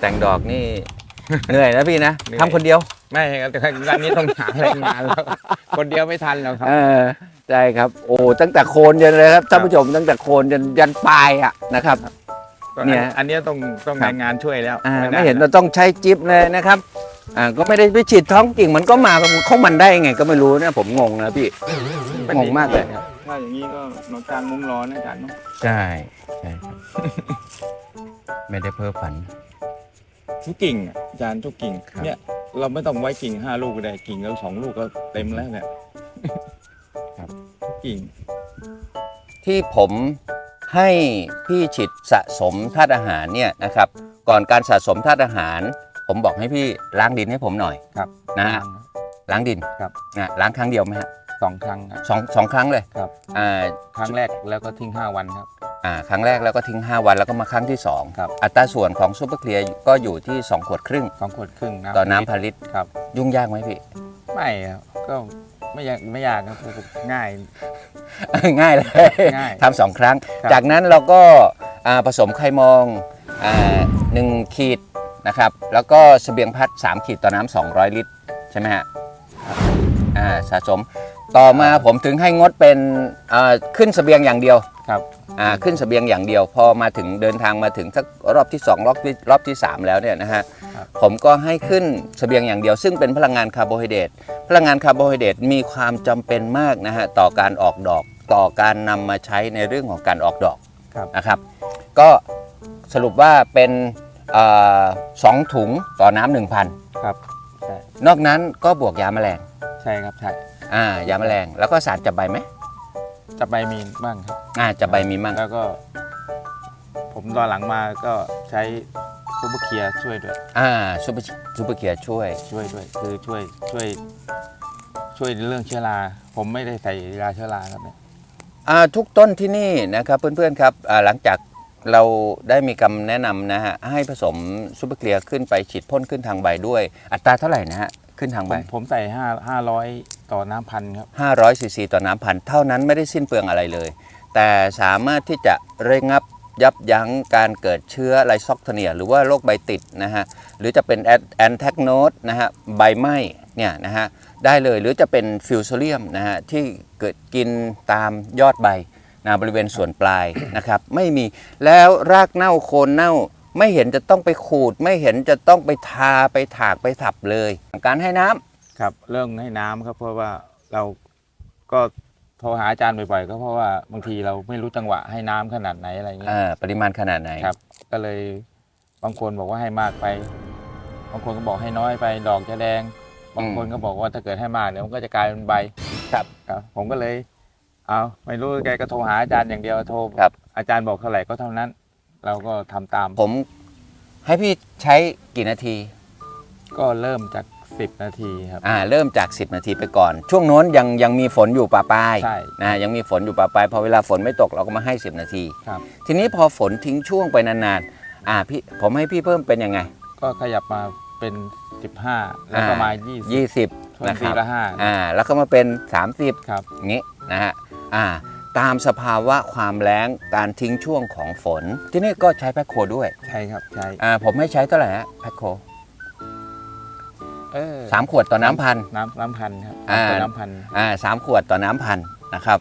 แต่งดอกนี่ เหนื่อยนะพี่นะเหนื่อย ทำคนเดียว ไม่ครับแต่งานนี้ต้องหาแรงงานแล้วคนเดียวไม่ทันแล้วครับ เออใช่ครับ โอ้ตั้งแต่โคนยันเลยครับท่านผู้ชมตั้งแต่โคนยันยันปลายอะนะครับ เนี่ย อันนี้ต้องต้องครับแรงงานช่วยแล้วอ่าด้ไม่เห็นเราต้องใช้จิ๊บเลยนะครับอ่าก็ไม่ได้ไปฉีดท้องกิ่งมันก็มาของมันได้ยังไงก็ไม่รู้นะผมงงนะพี่ งงมากเลยครับถ้าอย่างนี้ก็นอกกลางมุ้งร้อนนะอาจารย์เนอะใช่ใช่ครับ ไม่ได้เพ้อฝัน ทุกกิ่งอะอาจารย์ทุกกิ่งครับ เนี่ยเราไม่ต้องไว้กิ่งห้าลูกก็ได้กิ่งเราสองลูกก็เต็มแล้วเนี่ยครับ ทุกกิ่ง ที่ผมให้พี่ฉิดสะสมธาตุอาหารเนี่ยนะครับ ก่อนการสะสมธาตุอาหาร ผมบอกให้พี่ล้างดินให้ผมหน่อยครับ นะฮะล้างดินครับ นะล้างครั้งเดียวไหมฮะ สองครั้งครับ สองสองครั้งเลยครับ อ่าครั้งแรกแล้วก็ทิ้งห้าวันครับ อ่าครั้งแรกแล้วก็ทิ้ง 5 วันแล้วก็มาครั้งที่2ครับ อัตราส่วนของซูเปอร์เคลียร์ก็อยู่ที่ 2 ขวดครึ่ง สองขวดครึ่งน้ำต่อน้ำพันลิตรครับ ยุ่งยากไหมพี่ ไม่ครับก็ไม่ยากไม่ยากครับง่าย ง่ายเลยง่ายทำสองครั้ง ครับจากนั้นเราก็อ่าผสมไข่มองอ่าหนึ่งขีดนะครับ แล้วก็เสบียงพัด 3 ขีดต่อน้ำ200 ลิตร ใช่ไหมฮะอ่าสะสม ต่อมาผมถึงให้งดเป็นอ่าขึ้นเสบียงอย่างเดียวครับอ่าขึ้นเสบียงอย่างเดียว พอมาถึงเดินทางมาถึงสักรอบที่2รอบที่รอบที่3แล้วเนี่ยนะฮะครับ ผมก็ให้ขึ้นเสบียงอย่างเดียว ซึ่งเป็นพลังงานคาร์โบไฮเดรตพลังงานคาร์โบไฮเดรตมีความจำเป็นมากนะฮะต่อการออกดอกต่อการนำมาใช้ในเรื่องของการออกดอก ครับ นะครับก็สรุปว่าเป็นเอ่อสองถุงต่อน้ำหนึ่งพันครับ ใช่นอกนั้นก็บวกยาแมลง ใช่ครับใช่ อ่ายาแมลงแล้วก็สารจับใบไหมจะใบมีบ้างครับ อ่าจับใบมีมั่งแล้วก็ ผมตอนหลังมาก็ใช้ซูเปอร์เคลียร์ช่วยด้วย อ่าซูเปอร์ซูเปอร์เกียร์ช่วย ช่วยด้วย คือช่วยช่วย ช่วยเรื่องเชื้อรา ผมไม่ได้ใส่ยาเชื้อราครับเนี่ย อ่าทุกต้นที่นี่นะครับเพื่อนๆครับอ่าหลังจากเราได้มีคำแนะนำนะฮะให้ผสมซูเปอร์เกลียร์ขึ้นไปฉีดพ่นขึ้นทางใบด้วย อัตราเท่าไหร่นะฮะขึ้นทางผใบมผมใส่ห้าห้าร้อย ต่อน้ำพันครับ 500ซีซีต่อน้ำพันเท่านั้นไม่ได้สิ้นเปลืองอะไรเลย แต่สามารถที่จะระงับยับยั้งการเกิดเชื้อไลซอกโทเนีย หรือว่าโรคใบติดนะฮะหรือจะเป็นแอนแทกโนดนะฮะใบไหม้เนี่ยนะฮะได้เลยหรือจะเป็นฟิวโซเลียมนะฮะที่เกิดกินตามยอดใบนะบริเวณส่วนปลายนะครับไม่มีแล้วรากเน่าโคนเน่าไม่เห็นจะต้องไปขูด ไม่เห็นจะต้องไปทาไปถากไปถับเลย การให้น้ำ ครับเรื่องให้น้ำครับ เพราะว่าเราก็โทรหาอาจารย์บ่อยๆก็เพราะว่าบางทีเราไม่รู้จังหวะให้น้ำขนาดไหนอะไรเงี้ย อ่าปริมาณขนาดไหน ครับ ก็เลยบางคนบอกว่าให้มากไป บางคนก็บอกให้น้อยไป ดอกจะแดง บางคนก็บอกว่าถ้าเกิดให้มากเดี๋ยวมันก็จะกลายเป็นใบครับครับ ผมก็เลย เอาไม่รู้แกก็โทรหาอาจารย์อย่างเดียวโทรครับ อาจารย์บอกเท่าไหร่ก็เท่านั้น เราก็ทำตามผมให้พี่ใช้กี่นาที ก็เริ่มจาก สิบนาทีครับ อ่าเริ่มจาก 10 นาทีไปก่อน ช่วงโน้นยังยังมีฝนอยู่ปะปลายใช่นะยังมีฝนอยู่ปะปลายพอเวลาฝนไม่ตกเราก็มาให้ 10 นาที ครับ ทีนี้พอฝนทิ้งช่วงไปนานๆอ่าพี่ผมให้พี่เพิ่มเป็นยังไง ก็ขยับมาเป็นสิบห้าแล้วก็อ่ามมายี่สิบ20ทวนนะคทีรับละห้าอ่าแล้วก็มาเป็น 30ครับ อย่างนี้นะฮะอ่าตามสภาวะความแล้งการทิ้งช่วงของฝน ที่นี่ก็ใช้แพ็คโคด้วยใช่ครับ ใช่อ่าผมให้ใช้เท่าไหร่ฮะแพ็คโคเออ สามขวดต่อน้ำพัน น้ำน้ำพันครับอ่าเป็นน้ำพัน อ่าสามขวดต่อน้ำพันนะครับ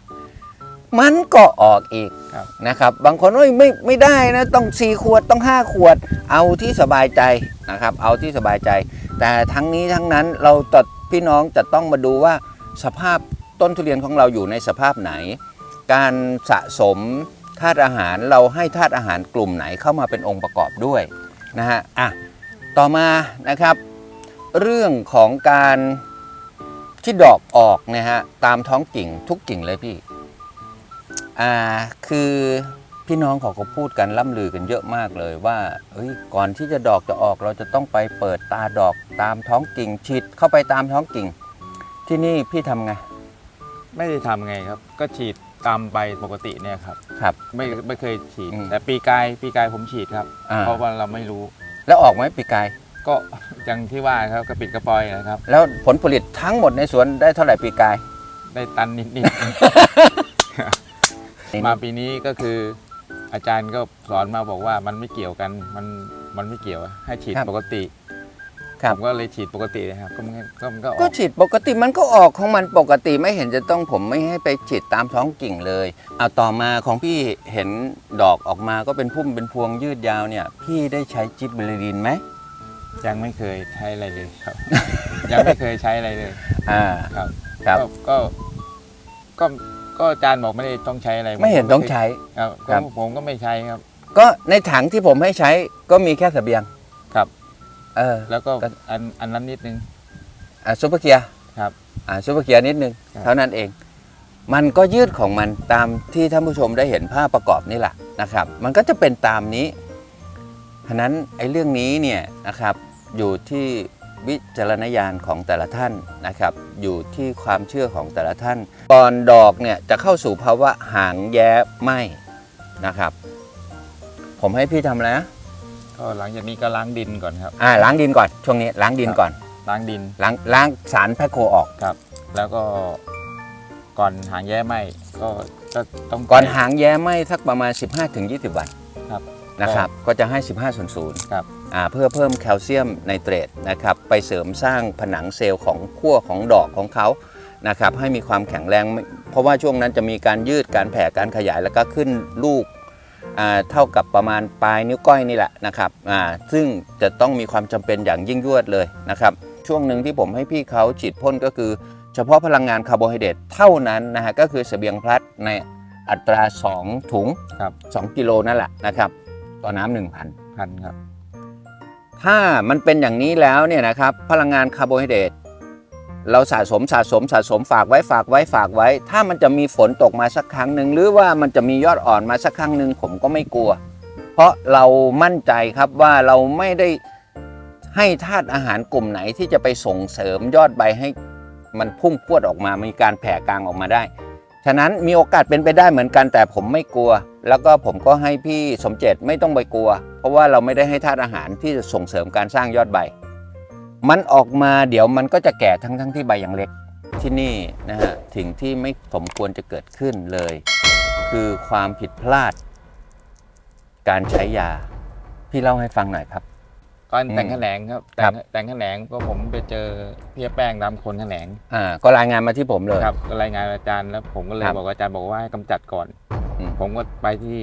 มันก็ออกอีกครับ นะครับ บางคนว่าไม่ไม่ได้นะต้อง4ขวดต้อง5ขวด เอาที่สบายใจนะครับ เอาที่สบายใจ แต่ทั้งนี้ทั้งนั้นเราตัดพี่น้องจะต้องมาดูว่าสภาพต้นทุเรียนของเราอยู่ในสภาพไหน การสะสมธาตุอาหารเราให้ธาตุอาหารกลุ่มไหนเข้ามาเป็นองค์ประกอบด้วยนะฮะอะต่อมานะครับ เรื่องของการที่ดอกออกนะฮะตามท้องกิ่งทุกกิ่งเลยพี่อ่าคือพี่น้องเขาก็พูดกันล่ำลือกันเยอะมากเลยว่าเฮ้ยก่อนที่จะดอกจะออกเราจะต้องไปเปิดตาดอกตามท้องกิ่งฉีดเข้าไปตามท้องกิ่ง ที่นี่พี่ทำไง ไม่ได้ทำไงครับ ก็ฉีดตามใบปกติเนี่ยครับ ครับ ไม่ไม่เคยฉีด อืมแต่ปีกายปีกายผมฉีดครับ อ่า เพราะว่าเราไม่รู้แล้วออกไหมปีกาย ก็อย่างที่ว่าครับกระปิดกระปอยนะครับ แล้วผลผลิตทั้งหมดในสวนได้เท่าไหร่ปีกาย ได้ตันนิดนิดๆมาปีนี้ก็คือ อาจารย์ก็สอนมาบอกว่ามันไม่เกี่ยวกันมันมันไม่เกี่ยวอะให้ฉีดครับปกติครับผมก็เลยฉีดปกติเลยครับก็มันก็ก็มันก็อก็อกฉีดปกติมันก็ออกของมันปกติไม่เห็นจะต้องผมไม่ให้ไปฉีดตามท้องกิ่งเลยเอาต่อมาของพี่เห็นดอกออกมาก็เป็นพุ่มเป็นพวงยืดยาวเนี่ย พี่ได้ใช้จิบเบลดินไหม ยังไม่เคยใช้อะไรเลยครับ ยังไม่เคยใช้อะไรเลยอ่า ครับครับ ก็ก็ก็ก็อาจารย์บอกไม่ได้ต้องใช้อะไรไม่เห็นต้องใช้ ครับครัก็บผมก็ไม่ใช้ครับ ก็ในถังที่ผมให้ใช้ก็มีแค่เสบียงครับ เออ แล้วก็ก็ อันอันนั้นนิดนึง อ่าซุปเปอร์เกียร์ครับอ่าซุปเปอร์เกียร์นิดนึง ครับ เท่านั้นเอง มันก็ยืดของมันตามที่ท่านผู้ชมได้เห็นภาพประกอบนี่แหละนะครับ มันก็จะเป็นตามนี้ฉะนั้นไอ้เรื่องนี้เนี่ยนะครับ อยู่ที่วิจารณญาณของแต่ละท่านนะครับ อยู่ที่ความเชื่อของแต่ละท่านตอนดอกเนี่ยจะเข้าสู่ภาวะหางแย้ไหมนะครับ ผมให้พี่ทำอะไรนะก็หลังจากนี้ก็ล้างดินก่อนครับ อ่าล้างดินก่อนช่วงนี้ล้างดินก่อนล้างดินล้างล้างสารแพคโคออกครับ แล้วก็ก่อนหางแย่ไหมก็ก็ต้องก่อนใส่หางแย้ไหมสักประมาณ 15-20 วัน ครับนะครับ ก็จะให้ 15ส่วนศูนย์ครับอ่าเพื่อเพิ่มแคลเซียมไนเตรตนะครับไปเสริมสร้างผนังเซลล์ของขั้วของดอกของเขานะครับให้มีความแข็งแรงไม่เพราะว่าช่วงนั้นจะมีการยืดการแผ่การขยายแล้วก็ขึ้นลูกอ่าเท่ากับประมาณปลายนิ้วก้อยนี่แหละนะครับอ่าซึ่งจะต้องมีความจำเป็นอย่างยิ่งยวดเลยนะครับช่วงหนึ่งที่ผมให้พี่เขาฉีดพ่นก็คือ เฉพาะพลังงานคาร์โบไฮเดรตเท่านั้นนะฮะก็คือเสบียงพลัดใน อัตรา 2 ถุงครับ 2กิโลนั่นแหละนะครับ ต่อน้ำหนึ่งพันพันครับ ถ้ามันเป็นอย่างนี้แล้วเนี่ยนะครับพลังงานคาร์โบไฮเดรตเราสะสมสะสมสะสมฝากไว้ฝากไว้ฝากไว้ ถ้ามันจะมีฝนตกมาสักครั้งหนึ่งหรือว่ามันจะมียอดอ่อนมาสักครั้งหนึ่งผมก็ไม่กลัว เพราะเรามั่นใจครับว่าเราไม่ได้ให้ธาตุอาหารกลุ่มไหนที่จะไปส่งเสริมยอดใบให้มันพุ่งพรวดออกมา มีการแผ่กลางออกมาได้ ฉะนั้นมีโอกาสเป็นไปได้เหมือนกันแต่ผมไม่กลัว แล้วก็ผมก็ให้พี่สมเจตไม่ต้องไปกลัว เพราะว่าเราไม่ได้ให้ธาตุอาหารที่จะส่งเสริมการสร้างยอดใบ มันออกมาเดี๋ยวมันก็จะแก่ทั้งทั้งที่ใบยังเล็กที่นี่นะฮะสิ่งที่ไม่สมควรจะเกิดขึ้นเลย คือความผิดพลาด การใช้ยา พี่เล่าให้ฟังหน่อยครับ ก่อนแต่งอืมแขนงครับครัแต่บงแต่งแขนงก็ผมไปเจอพี่แป้งดำคนแขนงอ่าก็รายงานมาที่ผมเลยครับก็รายงานอาจารย์แล้ว ผมก็เลยครับบอกว่าอาจารย์บอกว่าให้กำจัดก่อนอืมผมก็ไปที่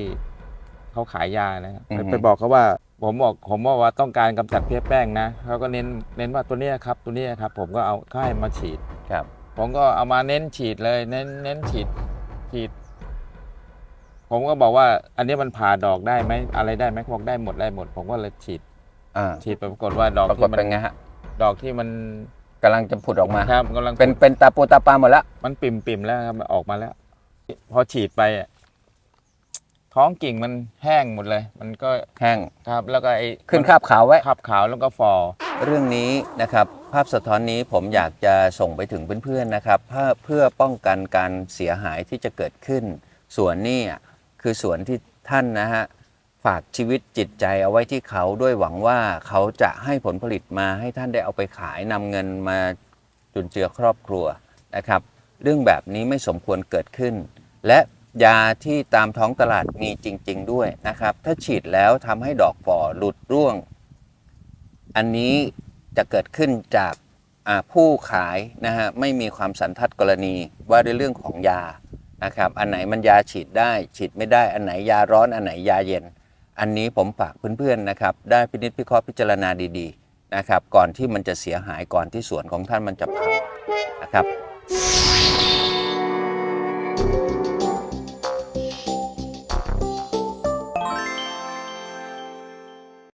เขาขายยานะครับอือฮึไปบอกเขาว่าผมบอกผมบอกว่าต้องการกำจัดเพี้ยแป้งนะเขาก็เน้นเน้นว่าตัวเนี้ยครับ ตัวเนี้ยครับ ผมก็เอาเขาให้มาฉีดครับ ผมก็เอามาเน้นฉีดเลย เน้นเน้นฉีดฉีด ผมก็บอกว่า อันนี้มันผ่าดอกได้ไหมอะไรได้ไหมเขาบอกได้หมดได้หมด ผมก็เลยฉีด อ่าฉีดไปปรากฏว่าดอกปรากฏที่มัเป็นไงฮะดอกที่มันกำลังจะผุดออกมา ครับกำลังเป็นเป็นตาปูตาปลาหมดแล้วมันปิ่มปิ่มๆแล้วครับมันออกมาแล้ว พอฉีดไปอะท้องกิ่งมันแห้งหมดเลย มันก็แห้งครับ แล้วก็ไอ้ขึ้นคราบขาวไว้คราบขาวแล้วก็ฟอ เรื่องนี้นะครับภาพสะท้อนนี้ผมอยากจะส่งไปถึงเพื่อนๆนะครับเพื่อเพื่อป้องกันการเสียหายที่จะเกิดขึ้น สวนนี่อะคือสวนที่ท่านนะฮะ ฝากชีวิตจิตใจเอาไว้ที่เขาด้วยหวังว่าเขาจะให้ผลผลิตมาให้ท่านได้เอาไปขายนำเงินมาจุนเจือครอบครัวนะครับ เรื่องแบบนี้ไม่สมควรเกิดขึ้น และยาที่ตามท้องตลาดมีจริง ๆ ด้วยนะครับ ถ้าฉีดแล้วทำให้ดอกฝ่อหลุดร่วง อันนี้จะเกิดขึ้นจากผู้ขายนะฮะไม่มีความสันทัดกรณีว่าด้วยเรื่องของยานะครับ อันไหนมันยาฉีดได้ ฉีดไม่ได้ อันไหนยาร้อน อันไหนยาเย็น อันนี้ผมฝากเพื่อนๆนะครับได้พินิจพิเคราะห์พิจารณาดีๆนะครับก่อนที่มันจะเสียหายก่อนที่สวนของท่านมันจะพังนะครับ